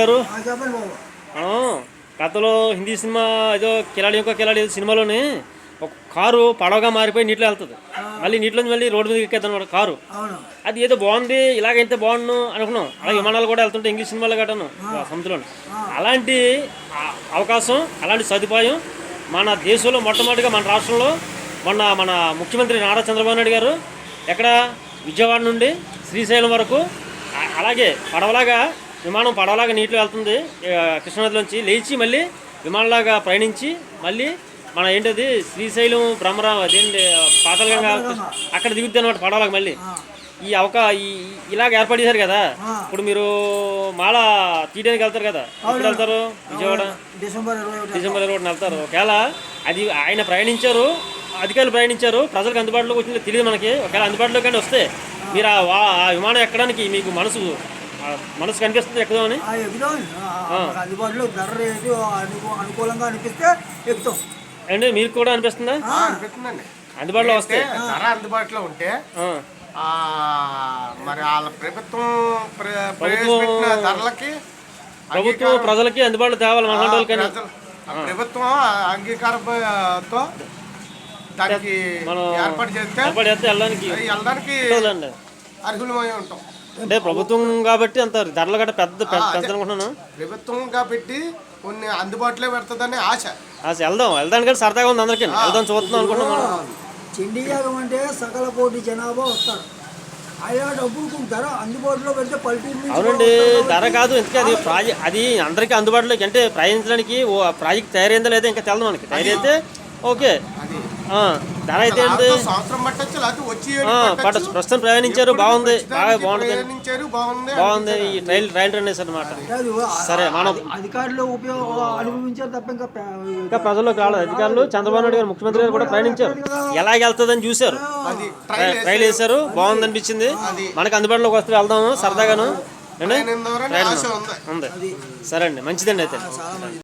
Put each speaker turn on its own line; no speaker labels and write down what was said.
గారు గతంలో హిందీ సినిమా ఏదో కిలాడి ఇంకో కిలాడి ఏదో సినిమాలోని ఒక కారు పడవగా మారిపోయి నీటిలో వెళ్తుంది. మళ్ళీ నీటిలోంచి మళ్ళీ రోడ్డు మీద ఎక్కేది అనమాట కారు. అది ఏదో బాగుంది ఇలాగైతే బాగుండు అనుకున్నాం. అలాగే విమానాలు కూడా వెళ్తుంటే ఇంగ్లీష్ సినిమాలు గట్టను సముద్రంలో. అలాంటి అవకాశం అలాంటి సదుపాయం మన దేశంలో మొట్టమొదటిగా మన రాష్ట్రంలో మొన్న మన ముఖ్యమంత్రి నారా చంద్రబాబు నాయుడు గారు ఎక్కడ విజయవాడ నుండి శ్రీశైలం వరకు అలాగే పడవలాగా విమానం పడవలాగా నీటిలో వెళ్తుంది. కృష్ణానదిలోంచి లేచి మళ్ళీ విమానంలాగా ప్రయాణించి మళ్ళీ మన ఏంటది శ్రీశైలం బ్రహ్మరామ అదేంటి పాతలగంగా అక్కడ దిగుద్ది అనమాట పడవలాగా మళ్ళీ. ఈ అవకా ఈ ఇలాగ ఏర్పాటు చేశారు కదా. ఇప్పుడు మీరు మాల తీయడానికి వెళ్తారు కదా. ఎప్పుడు వెళ్తారు? విజయవాడ?
డిసెంబర్
డిసెంబర్ ఇరవై వెళ్తారు. ఒకవేళ అది ఆయన ప్రయాణించారు అధికారులు ప్రయాణించారు ప్రజలకు అందుబాటులోకి వచ్చిందో తెలియదు మనకి. ఒకవేళ అందుబాటులోకి కానీ వస్తే మీరు ఆ విమానం ఎక్కడానికి మీకు మనసు మనసు కనిపిస్తుంది
ఎక్కుదాం ఆ, మాకు అందుబాటులో ధర రేటు అనుకూ అనుకూలంగా అనిపిస్తే ఎక్కుతాం.
అండి మీకు కూడా అనిపిస్తుందా?
అనిపిస్తుందండి.
అందుబాటులో వస్తే.
ధర అందుబాటులో ఉంటే మరి వాళ్ళ ప్రభుత్వం ప్ర- ప్రవేశపెట్టిన ధరలకి
ప్రభుత్వం ప్రజలకి అందుబాటులో తేవాలి మన
ప్రభుత్వం అంగీకారంతో దానికి
మనం
ఏర్పాటు చేస్తే
వెళ్ళడానికి
వెళ్ళడానికి. అర్హులమై ఉంటాం.
అంటే ప్రభుత్వం కాబట్టి అంత ధరలు గట్రా పెద్ద పెద్ద అనుకుంటున్నాను.
ప్రభుత్వం కాబట్టి కొన్ని అందుబాటులో పెడుతుందని ఆశ.
అసలు వెళ్దాం. వెళ్దాం కానీ సరదాగా ఉంది అందరికీ. వెళ్దాం చూద్దాం అనుకుంటున్నాం
చిండి యాగం అంటే సకల కోటి జనాభా వస్తారు. అయ్యా డబ్బులకు ధర అందుబాటులో పెడితే పల్లెటూరు
అవునండి ధర కాదు. ఎందుకంటే అది ప్రాజెక్ట్ అది అందరికీ అందుబాటులోకి అంటే ప్రయాణించడానికి ఓ ప్రాజెక్ట్ తయారైందా లేదా ఇంకా తెలదు మనకి. తయారైతే ఓకే. ధర అయితే ఏంటి
లేకపోతే సంవత్సరం పట్టచ్చు లేకపోతే వచ్చి ఏడు
ఆ,
పట్టొచ్చు.
పట్ట ప్రస్తుతం ప్రయాణించారు బాగుంది బాగా
బాగుంది
బాగుంది ఈ ట్రైల్ ట్రైల్ రన్ వేసారు అనమాట
కాదు,
సరే, మనం-
అధి- అధికారులు అనుభవించారు తప్ప ఇంకా
ఇంకా ప్రజల్లోకి రాలేదు. అధికారులు చంద్రబాబు నాయుడు గారు ముఖ్యమంత్రి గారు కూడా ప్రయాణించారు. ఎలాగ వెళ్తుందని చూశారు.
అది ట్రైల్
ట్రైల్ వేశారు బాగుంది అనిపించింది. మనకి అందుబాటులోకి వస్తే వెళ్దాము సరదాగాను.
ట్రైన్
ఉంది. సరే అండి మంచిదండి అయితే.